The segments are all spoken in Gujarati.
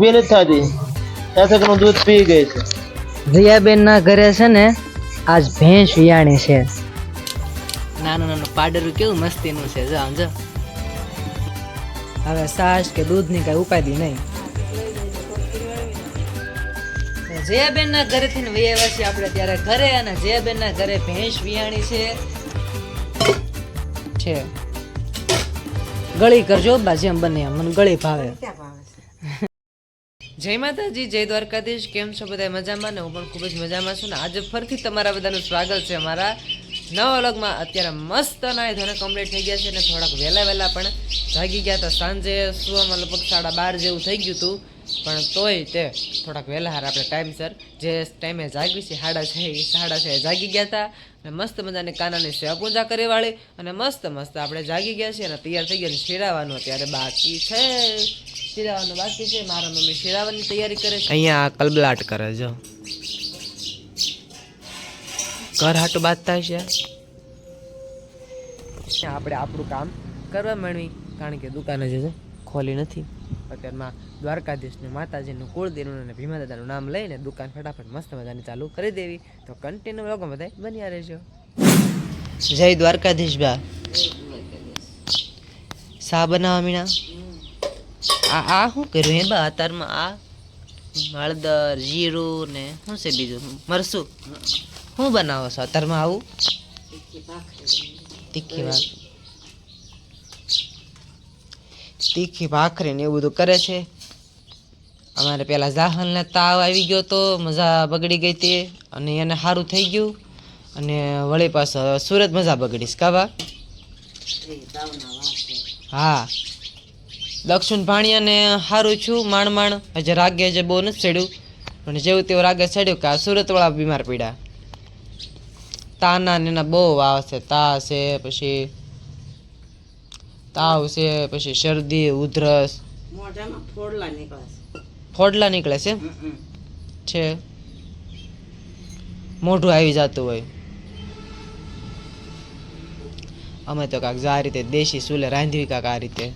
બી જ થતી શાસકનું દૂધ પી ગઈ છે. રિયાબેન ના ઘરે છે ને આજ ભેંસ વિયાણી છે. નાનું નાનું પાડરું કેવું મસ્તીનું છે જો આમ જો. હવે સાસ કે દૂધની કઈ ઉપાધિ નહીં. જયાબેન ના ઘરેથી ને વૈયા છીએ આપણે ત્યારે ઘરે અને જયાબેન ના ઘરે ભેંસ વિયાણી છે. છે. ગળી કરજો બાજી એમ બને એમ મને ગળી ભાવે. જય માતાજી, જય દ્વારકાધીશ. કેમ છો બધા મજામાં? ને હું પણ ખૂબ જ મજામાં છું ને આજે ફરીથી તમારા બધાનું સ્વાગત છે અમારા નવા અલગમાં અત્યારે મસ્ત નાય ધોને કમ્પ્લીટ થઈ ગયા છે ને થોડાક વહેલા વહેલા પણ જાગી ગયા હતા. સાંજે સુવામાં લગભગ સાડા બાર જેવું થઈ ગયું હતું. પણ તોય તે થોડાક વહેલા હાર આપણે ટાઈમસર જે ટાઈમે જાગી છે સાડા છ એ સાડા છ જાગી ગયા હતા અને મસ્ત મજાની કાનાની સેવા પૂજા કરી વાળી અને મસ્ત મસ્ત આપણે જાગી ગયા છીએ અને તૈયાર થઈ ગયા શેરાવાનું અત્યારે બાકી છે. શેરાવાનું બાકી છે. મારા મમ્મી શેરાવાની તૈયારી કરે છે. અહીંયા કલબલાટ કરે જો ઘર હાટું બાંધતા છે આપણે આપણું કામ કરવા માંડવી. કારણ કે દુકાને જે છે ખોલી નથી. અત્યારમાં દ્વારકાધીશનું માતાજીનું કુળદેવનું અને ભીમા દાદાનું નામ લઈને દુકાન ફટાફટ મસ્ત મજાની ચાલુ કરી દેવી. તો કન્ટિન્યુ લોકો બધા બન્યા રહેજો. જય દ્વારકાધીશ બા. સા બનાવવા મીણા? આ આ શું કર્યું એ બા? અત્યારમાં આ હળદર, જીરું ને શું છે બીજું? મરસું. શું બનાવો છો? અત્યારમાં આવું? તીખી ભાખરી. તીખી ભાખરી ને એવું બધું કરે છે. અમારે પેલા જાહલને તાવ આવી ગયો તો મજા બગડી ગઈ હતી અને એને સારું થઈ ગયું. અને વળી પાછો સુરત મજા બગડીશ કાવા હા. દક્ષિણ ભાણિયાને સારું છું માણ માણ હજે રાગે હજે બહુ નથી ચડ્યું. પણ જેવું તેવું રાગે ચડ્યું કે આ સુરતવાળા બીમાર પીડા. તાના ને એના બહુ વાવ છે તા છે, પછી તાવ છે પછી શરદી ઉધરસ. ફોડલા નીકળે છે. છે? મોઢું આવી જતું હોય. અમે તો કાંક આ રીતે દેશી ચૂલે રાંધવી કાંક આ રીતે.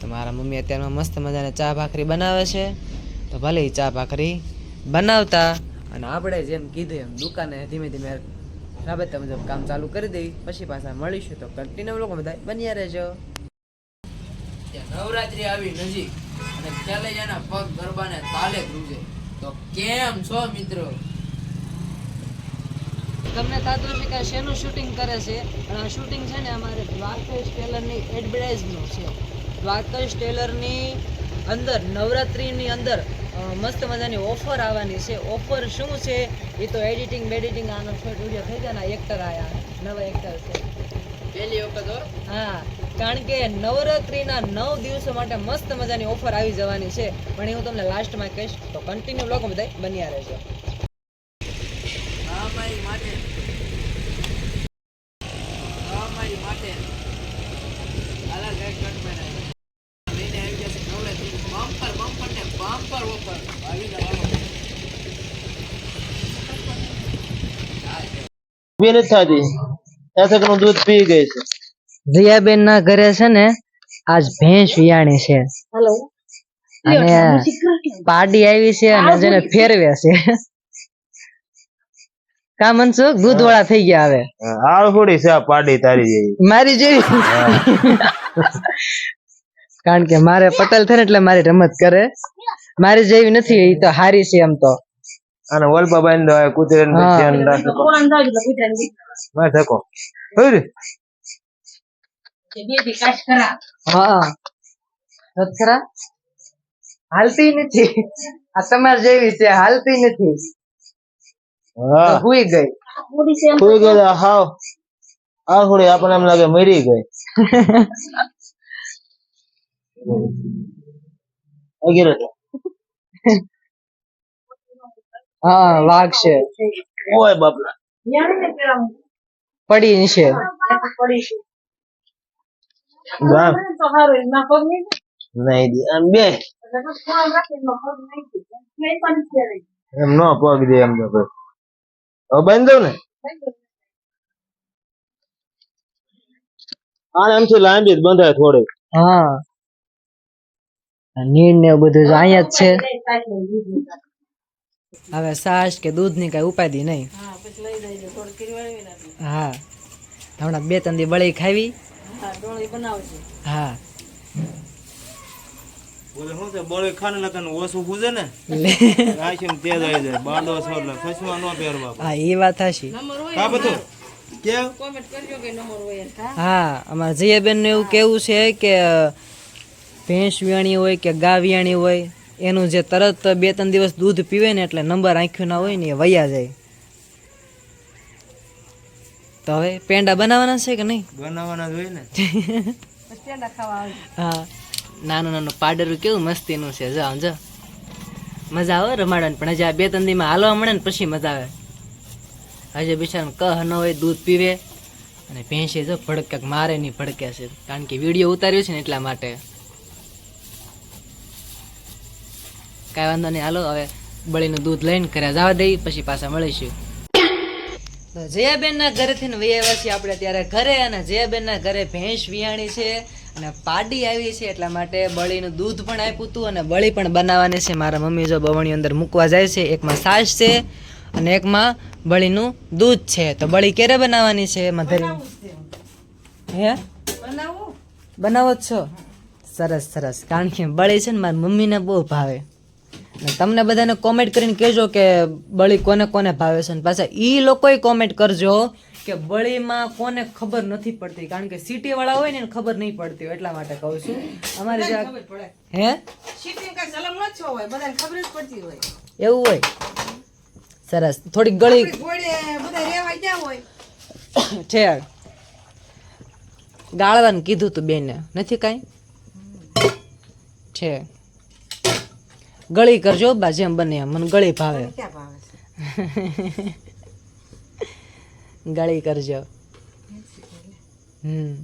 તો મારા મમ્મી અત્યારમાં મસ્ત મજાને ચા ભાખરી બનાવે છે. તો ભલે એ ચા ભાખરી બનાવતા અને આપણે જેમ કીધું એમ દુકાને ધીમે ધીમે રાબેતા મુજબ કામ ચાલુ કરી દેવી પછી પાછા મળીશું તો કન્ટિન્યુ લોકો બધા બન્યા રહેજો. નવરાત્રી આવી નજીક અને ચાલે એના પગ ગરબાને તાલે ધ્રુજે. તો કેમ છો મિત્રો? તમને થતું હશે કે શેનું શૂટિંગ કરે છે? અને આ શૂટિંગ છે ને અમારે દ્વારકેશ ટેલરની એડવર્ટાઇઝનું છે. દ્વારકેશ ટેલરની અંદર નવરાત્રિની અંદર મસ્ત મજાની ઓફર આવવાની છે. ઓફર શું છે? એ તો એડિટિંગ બેડિટિંગ આનો શોર્ટ વીડિયો થઈ જાય ને એક્ટર આયા. નવા એક્ટર છે. પહેલી વખત હા. કારણ કે નવરાત્રિના નવ દિવસો માટે મસ્ત મજાની ઓફર આવી જવાની છે. પણ એ હું તમને લાસ્ટમાં કહીશ તો કન્ટિન્યુ લોકો બધા બન્યા રહેજો. બી નથી થતી. નું દૂધ પી ગઈ છે. રિયાબેન ના ઘરે છે ને આજ ભેંસ વિયાણી છે. અને પાડી આવી છે અને જેને ફેરવે છે. કા મનસુખ દૂધ વાળા થઈ ગયા હવે. થોડી છે આ પાડી તારી જેવી. મારી જેવી? કારણ કે મારે પટેલ થાય એટલે મારી રમત કરે. મારી જેવી નથી એ તો હારી છે એમ તો. અને વલપા બાંધી દો કૂતરે હા. ધ્યાન રાખો હોય રે. હા. હાલતી નથી. આ તમાર જેવી છે હાલતી નથી. હા. હુઈ ગઈ. હુઈ ગઈ હાવ. આ થોડી આપણને એમ લાગે મરી ગઈ. વગેરે હા વાઘ છે. ઓય બાપલા પડી છે. નહીં દી આમ બે. એમ નો પગ દે એમ તો હવે બાંધી દઉં ને? આને એમથી લાંબી જ બંધાય થોડી હા. નીર ને બધું અહીંયા જ છે. હવે સાસ કે દૂધની કઈ ઉપાધિ નહીં. હા હમણાં બે ત્રણ દી બળી ખાવી. હા બોલે શું છે બળે ખાને લખન ઓછું પૂજે ને? લે. આશીમ તેજ આવી જાય. બાંડો છો એટલે ખસમાં ન પહેરવા હા એ વાત હશી કા બધું? કેમ? હા? અમારા જયાબેનનું એવું કેવું છે કે ભેંસ વિયાણી હોય કે ગા વિયાણી હોય એનું જે તરત બે ત્રણ દિવસ દૂધ પીવે ને એટલે નંબર આંખ્યું ના હોય ને એ વયા જાય. તો હવે પેંડા બનાવવાના છે કે નહીં? બનાવવાના જ હોય ને. હા. નાનું નાનું પાડરું કેવું મસ્તીનું છે જાઓ જા મજા આવે રમાડવાની પણ હજી આ બે ત્રણ દીમાં હાલવા મળે ને પછી મજા આવે. હજી બિચારાને કહ ન હોય દૂધ પીવે. અને ભેંસે જો ભડકે મારે નહીં ભડકે છે. કારણ કે વીડિયો ઉતાર્યો છે ને એટલા માટે. કાંઈ વાંધો નહીં. હાલો હવે બળીનું દૂધ લઈને ઘરે જવા દઈ પછી પાછા મળીશું. તો જયાબેનના ઘરેથી ને વહી છીએ આપણે ત્યારે ઘરે અને જયાબેનના ઘરે ભેંસ વિયાણી છે અને પાડી આવી છે એટલા માટે બળીનું દૂધ પણ આપ્યું હતું અને બળી પણ બનાવવાની છે. મારા મમ્મી જો બવણી અંદર મૂકવા જાય છે એકમાં સાસ છે અને એકમાં બળીનું દૂધ છે. તો બળી ક્યારે બનાવવાની છે? એમાં ધરી હે બનાવો જ છો? સરસ સરસ. કારણ કે બળી છે ને મારી મમ્મીને બહુ ભાવે. તમને બધાને કોમેન્ટ કરીને કહેજો કે બળી કોને કોને ભાવે છે. અને પાછા એ લોકોએ કોમેન્ટ કરજો કે બળીમાં કોને ખબર નથી પડતી. કારણ કે સિટી વાળા હોય ને એને ખબર નહીં પડતી હોય એટલા માટે કહું છું. અમારે જ્યાં હે? એવું હોય? સરસ. થોડીક ગળી છે ગાળવાનું કીધું તું બેને. નથી કાંઈ? છે. ગળી કરજો બા જેમ બને એમ મને ગળી ભાવે. ગળી કરજો. હમ.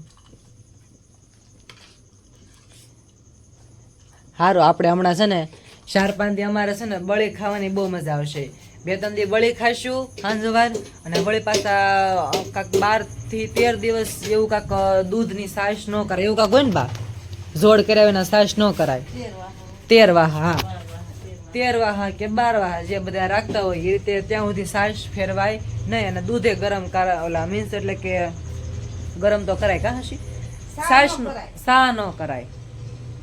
સારું આપણે હમણાં છે ને ચાર પાંચ દી અમારે છે ને બળી ખાવાની બહુ મજા આવશે. બે ત્રણ દી બળી ખાઈશું સાંજવાર અને વળી પાછા કાંક બારથી તેર દિવસ એવું કાંક દૂધની સાસ ન કરાય. એવું કાંક હોય ને બા? જોડ કર્યા વિના સાસ ન કરાય. તેર વાહ હા. તેર વાહા કે બાર વાહા જે બધા રાખતા હોય એ રીતે ત્યાં સુધી સાસ ફેરવાય નહીં અને દૂધે ગરમ કરા ઓલા મીન્સ એટલે કે ગરમ તો કરાય કા હશી સાસ સા ન કરાય.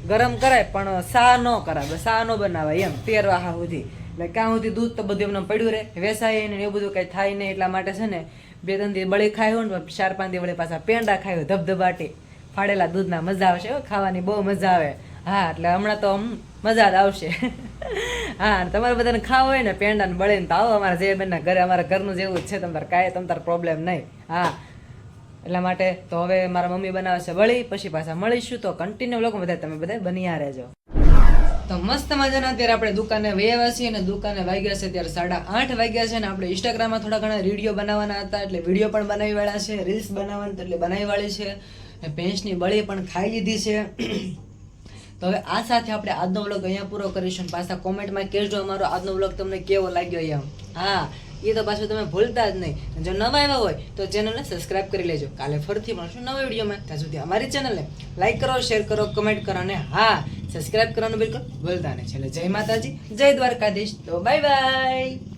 ગરમ કરાય પણ સા ન કરાય. સા ન બનાવાય એમ તેર વાહા સુધી. એટલે ક્યાં સુધી દૂધ તો બધું એમને પડ્યું રહે. વેસાય ને એવું બધું કંઈ થાય નહીં એટલા માટે છે ને બે ત્રણ દી બળી ખાય હોય ને ચાર પાંચ દી વળી પાછા પેંડા ખાય ધબધબાટી. ફાડેલા દૂધના મજા આવશે. ખાવાની બહુ મજા આવે. હા, એટલે હમણાં તો મજા જ આવશે. હા તમારે બધાને ખાવ હોય ને પેંડા ને બળીને તો આવો અમારા જે બેનના ઘરે, અમારા ઘરનું જેવું જ છે, તમારે કાંઈ તમારે પ્રોબ્લેમ નહીં. હા, એટલા માટે તો હવે મારા મમ્મી બનાવે છે વળી, પછી પાછા મળીશું તો કન્ટિન્યુ લોકો બધા તમે બધા બન્યા રહેજો. તો મસ્ત મજાના અત્યારે આપણે દુકાને વહેવા છીએ અને દુકાને વાગ્યા છે ત્યારે સાડા આઠ વાગ્યા છે અને આપણે ઇન્સ્ટાગ્રામમાં થોડા ઘણા વીડિયો બનાવવાના હતા, એટલે વીડિયો પણ બનાવી વાળા છે રીલ્સ બનાવવાની એટલે બનાવી વાળી છે. ભેંસની બળી પણ ખાઈ લીધી છે. તો હવે આ સાથે આપણે આજનો વ્લોગ અહીંયા પૂરો કરીશું. પાછા કોમેન્ટમાં કહેજો અમારો આજનો વ્લોગ તમને કેવો લાગ્યો એમ. હા, એ તો પાછું તમે ભૂલતા જ નહીં. જો નવા આવ્યા હોય, તો ચેનલને સબસ્ક્રાઇબ કરી લેજો. કાલે ફરીથી મળશું નવા વિડીયોમાં. ત્યાં સુધી અમારી ચેનલને લાઈક કરો શેર કરો કમેન્ટ કરો અને હા સબસ્ક્રાઇબ કરવાનું બિલકુલ ભૂલતા નહીં. છેલ્લે જય માતાજી, જય દ્વારકાધીશ. તો બાય બાય